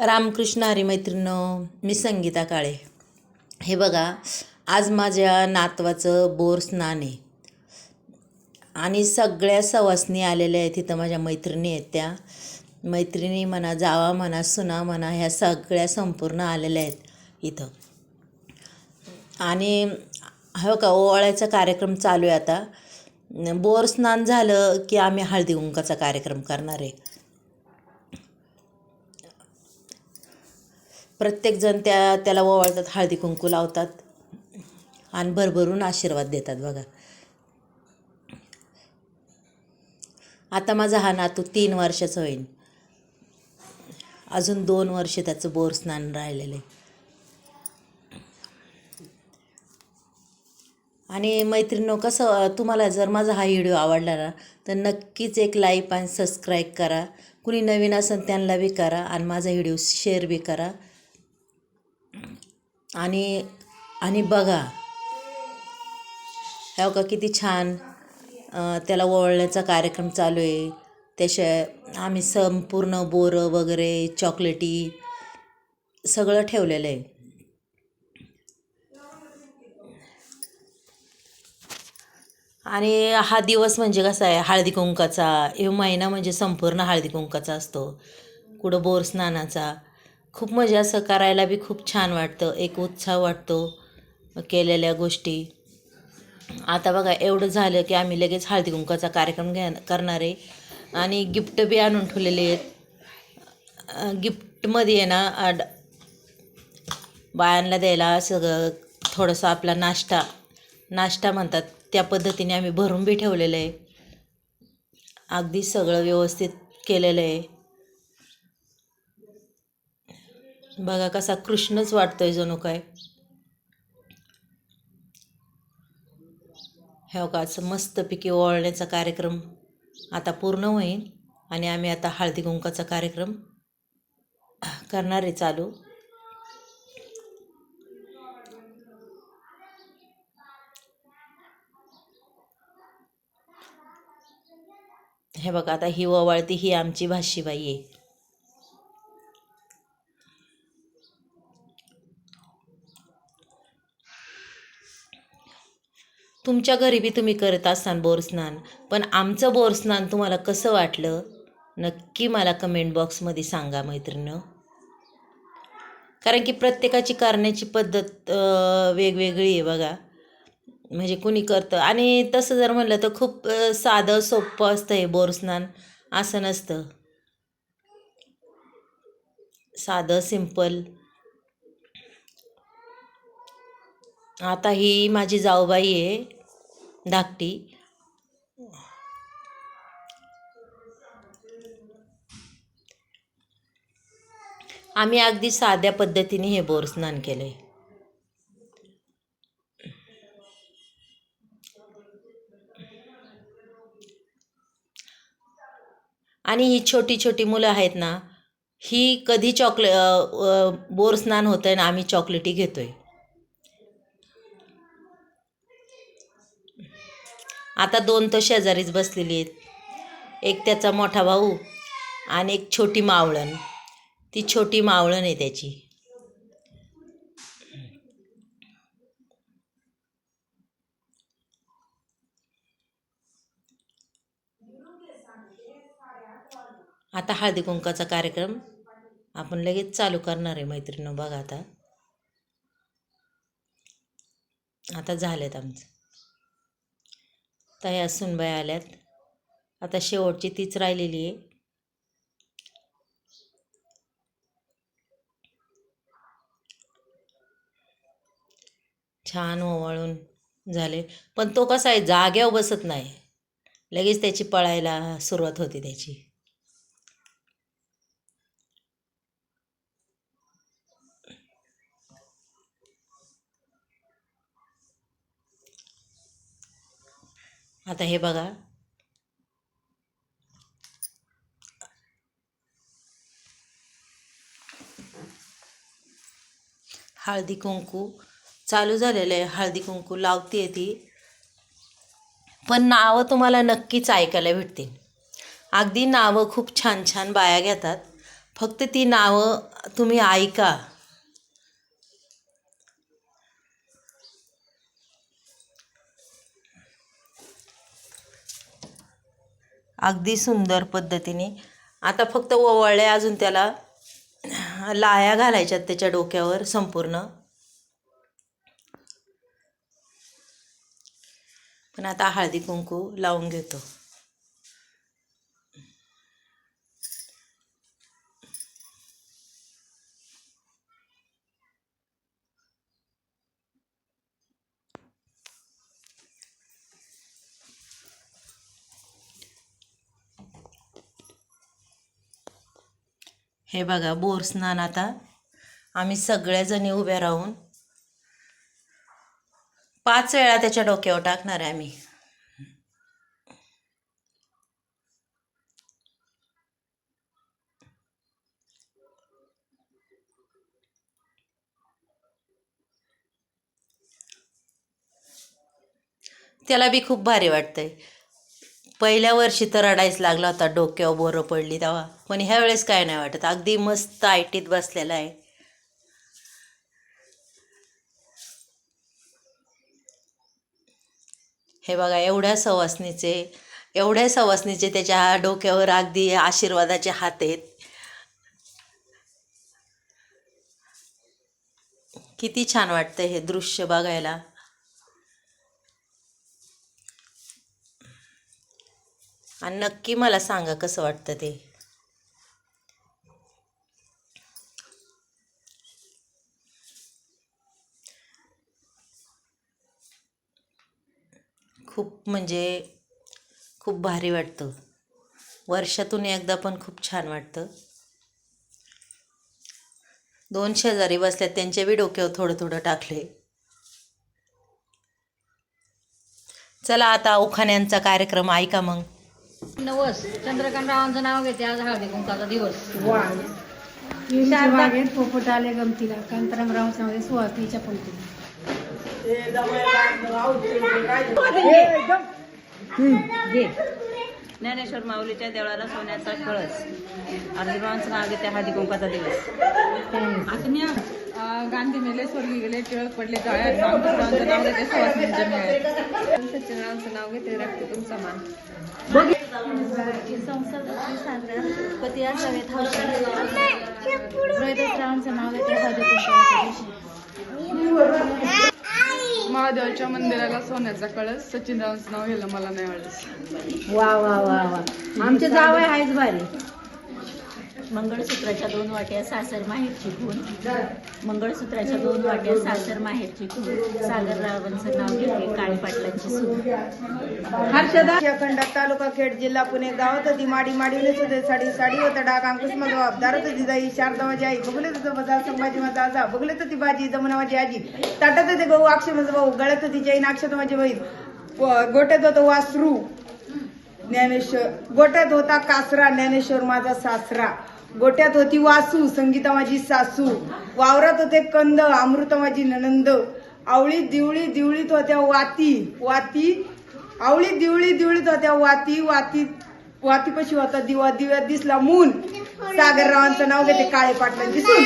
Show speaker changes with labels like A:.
A: रामकृष्ण हरी मैत्रिणं मी संगीता काळे. हे बघा आज माझ्या नातवाचं बोर स्नान आहे. आणि सगळ्या सवासनी आलेल्या आहेत तिथं माझ्या मैत्रिणी आहेत त्या. मैत्रिणी म्हणा जावा म्हणा सुना म्हणा ह्या सगळ्या संपूर्ण आलेल्या आहेत इथं. आणि हो का ओवाळ्याचा कार्यक्रम चालू आहे आता. बोर स्नान झालं की आम्ही हळदी कुंकाचा कार्यक्रम करणार आहे. प्रत्येकजण त्या त्याला ओवाळतात हळदी कुंकू लावतात आणि भरभरून आशीर्वाद देतात बघा. आता माझा हा नातू तीन वर्षाचा होईल अजून दोन वर्ष त्याचं बोर स्नान राहिलेलं आहे. आणि मैत्रिणीनो कसं तुम्हाला जर माझा हा व्हिडिओ आवडला ना तर नक्कीच एक लाईक आणि सबस्क्राईब करा. कुणी नवीन असेल त्यांना बी करा आणि माझा व्हिडिओ शेअर बी करा. आणि आणि बघा. हो का किती छान त्याला ओवाळण्याचा कार्यक्रम चालू आहे. त्याशिवाय आम्ही संपूर्ण बोरं वगैरे चॉकलेटी सगळं ठेवलेलं आहे. आणि हा दिवस म्हणजे कसा आहे? हळदी कुंकाचा. हे महिना म्हणजे संपूर्ण हळदी कुंकाचा असतो. कुठं बोर स्नानाचा. खूप मजा असं करायला बी खूप छान वाटतं. एक उत्साह वाटतो केलेल्या गोष्टी. आता बघा एवढं झालं की आम्ही लगेच हळदी कुंकाचा कार्यक्रम घ्या करणार आहे. आणि गिफ्ट बी आणून ठेवलेले आहेत. गिफ्टमध्ये आहे ना बायांना द्यायला सगळं थोडंसं आपला नाश्ता नाश्ता म्हणतात त्या पद्धतीने आम्ही भरून बी ठेवलेलं आहे. अगदी सगळं व्यवस्थित केलेलं आहे. बघा कसा कृष्णच वाटतोय जणू काय. हे का असं मस्तपैकी ओळण्याचा कार्यक्रम आता पूर्ण होईल आणि आम्ही आता हळदी कुंकाचा कार्यक्रम करणार आहे चालू. हे बघा आता ही ओवाळती ही आमची भाषीबाई आहे. तुमच्या घरी बी तुम्ही करत असाल बोरस्नान पण आमचं बोरस्नान तुम्हाला कसं वाटलं? नक्की मला कमेंट बॉक्समध्ये सांगा मैत्रिणं कारण की प्रत्येकाची करण्याची पद्धत वेगवेगळी आहे बघा. म्हणजे कुणी करतं. आणि तसं जर म्हणलं तर खूप साधं सोपं असतं हे बोरस्नान असं नसतं. साधं सिंपल आता ही माझी जाऊबाई आहे. धाकटी. आम्ही अगदी साध्या पद्धतीने हे बोर स्नान केलं. आहे आणि ही छोटी छोटी मुलं आहेत ना ही कधी चॉकले बोर स्नान होतं आहे ना आम्ही चॉकलेटी घेतो आहे आता दोन तर शेजारीच बसलेली आहेत. एक त्याचा मोठा भाऊ आणि एक छोटी मावळण. ती छोटी मावळण आहे त्याची. आता हळदी कुंकाचा कार्यक्रम आपण लगेच चालू करणार आहे मैत्रिणी बघा आता. आता झालेत आमचं. तया सुनबाई आल्यात. आता शेवटची तीच राहिलेली आहे. छान ओवाळून झाले. पण तो कसा आहे? जाग्यावर बसत नाही. लगेच त्याची पळायला सुरुवात होती त्याची. आता हे बघा. हळदी कुंकू चालू झालेलं आहे. हळदी कुंकू लावते ती. पण नावं तुम्हाला नक्कीच ऐकायला भेटतील. अगदी नावं खूप छान छान बाया घेतात. फक्त ती नावं तुम्ही ऐका. अगदी सुंदर पद्धतीने. आता फक्त ओवाळले अजून त्याला लाया घालायच्यात त्याच्या डोक्यावर संपूर्ण. पण आता हळदी कुंकू लावून घेतो. हे बघा बोर स्नान आता. आम्ही सगळ्याजणी उभ्या राहून पाच वेळा त्याच्या डोक्यावर टाकणार आहे आम्ही. त्याला बी खूप भारी वाटतंय. पहिल्या वर्षी तर रडायच लागला होता डोक्यावर बोरं पडली तेव्हा. पण ह्या वेळेस काय नाही वाटत. अगदी मस्त आयटीत बसलेला आहे. हे बघा एवढ्या सवासनीचे एवढ्या सवासनीचे त्याच्या डोक्यावर अगदी आशीर्वादाचे हात आहेत. किती छान वाटतं हे दृश्य बघायला. आणि नक्की मला सांगा कसं वाटतं ते. खूप म्हणजे खूप भारी वाटतं. वर्षातून एकदा पण खूप छान वाटतं. दोन शेजारी बसल्यात त्यांच्या बी डोक्यावर थोडं थोडं टाकले चला आता उखाण्यांचा कार्यक्रम ऐका मग.
B: नवस. चंद्रकांत रावांचं नाव घेते. आज हळदी कुंकाचा दिवस.
C: पोपट आले गमतीला. कांताराम पंक्तीला
D: ज्ञानेश्वर माऊलीच्या देवळाला सोन्याचा कळस. अर्जुनांचं नाव घेते हळदी कुंकाचा दिवस.
C: गांधी मेले स्वर्गी गेले टिळक पडले जाळ्यात नाव घेते सुहासनींच्या मेळ्यात. सत्यनारायणचं नाव घेते रक्तातून समान
B: पती असावेत
C: रावांचं नाव घेते हळदी नाव दिवशी
E: महादेवाच्या मंदिराला सोन्याचा कळस सचिन रावांचं नाव घ्यायला मला नाही वाटत
B: वा वा वा वा. आमचे जावं आहेच भारी. मंगळसूत्राच्या दोन वाट्या सासर माहेरची खून मंगळसूत्राच्या दोन वाट्या सासर माहेरची खून सागर रावांचं नाव घेते काळे पाटलांची सून
F: खंडात तालुका खेड जिल्हा पुणे गावात होती माडी माडीवले सुद्धा साडी साडी होता डाग अंकुश मग दारात होती जाई शारदा माझी आई बघले तुझं बजार संभाजी माझा आजा बघले तर ती बाजी जमुना माझी आजी. ताटात होते गहू अक्षय माझा भाऊ गळ्यात होती जैन अक्षत माझी बहीण. गोट्यात होतं वासरू. ज्ञानेश्वर गोट्यात होता कासरा ज्ञानेश्वर माझा सासरा. गोट्यात होती वासू संगीता माझी सासू. वावरात होते कंद अमृत माझी ननंद. आवळी दिवळी दिवळीत होत्या वाती वाती. आवळी दिवळी दिवळीत होत्या वाती वाती. वातीपाशी होता दिवा दिव्यात दिसला मून. सागररावांचं नाव घेते काळे पाटलांची सून.